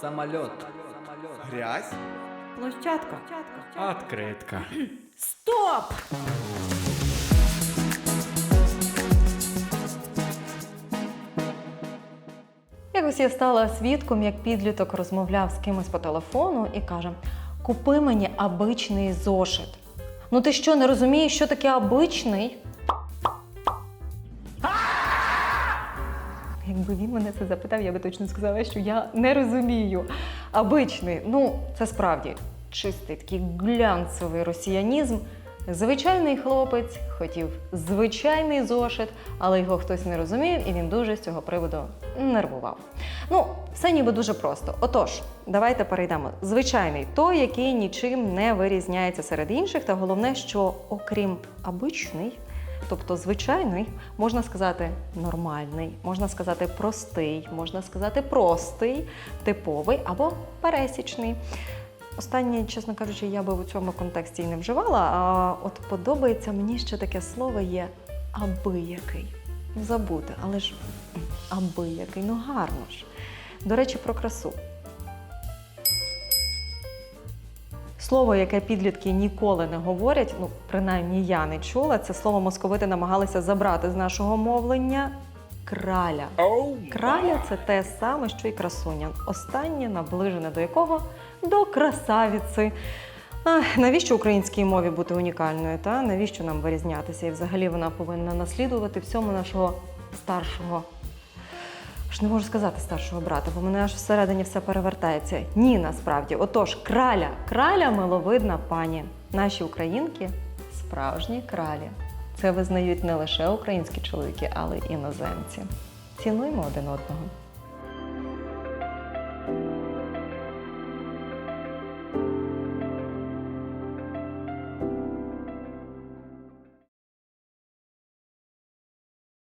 Самолет. Грязь? Площадка. Откритка. Стоп! Якось я стала свідком, як підліток розмовляв з кимось по телефону і каже: Купи мені абичний зошит. Ну ти що, не розумієш, що таке абичний? Якби він мене це запитав, я би точно сказала, що я не розумію. Абичний, ну це справді чистий такий глянцевий росіянізм. Звичайний хлопець хотів звичайний зошит, але його хтось не розумів, і він дуже з цього приводу нервував. Ну, все ніби дуже просто. Отож, давайте перейдемо. Звичайний той, який нічим не вирізняється серед інших, та головне, що окрім абичний, Тобто звичайний, можна сказати нормальний, можна сказати простий, можна сказати простий, типовий або пересічний. Останнє, чесно кажучи, я би у цьому контексті і не вживала. А от подобається мені ще таке слово є абиякий. Ну, забути, але ж абиякий, ну гарно ж. До речі, про красу. Слово, яке підлітки ніколи не говорять, ну принаймні я не чула, це слово московити намагалися забрати з нашого мовлення краля. Краля це те саме, що і красуня. Останнє наближене до якого? До красавіці. А, навіщо українській мові бути унікальною? Та навіщо нам вирізнятися? І взагалі вона повинна наслідувати всьому нашого старшого Аж не можу сказати старшого брата, бо мене аж всередині все перевертається. Ні, насправді. Отож, краля, краля миловидна пані. Наші українки справжні кралі. Це визнають не лише українські чоловіки, але й іноземці. Цінуємо один одного.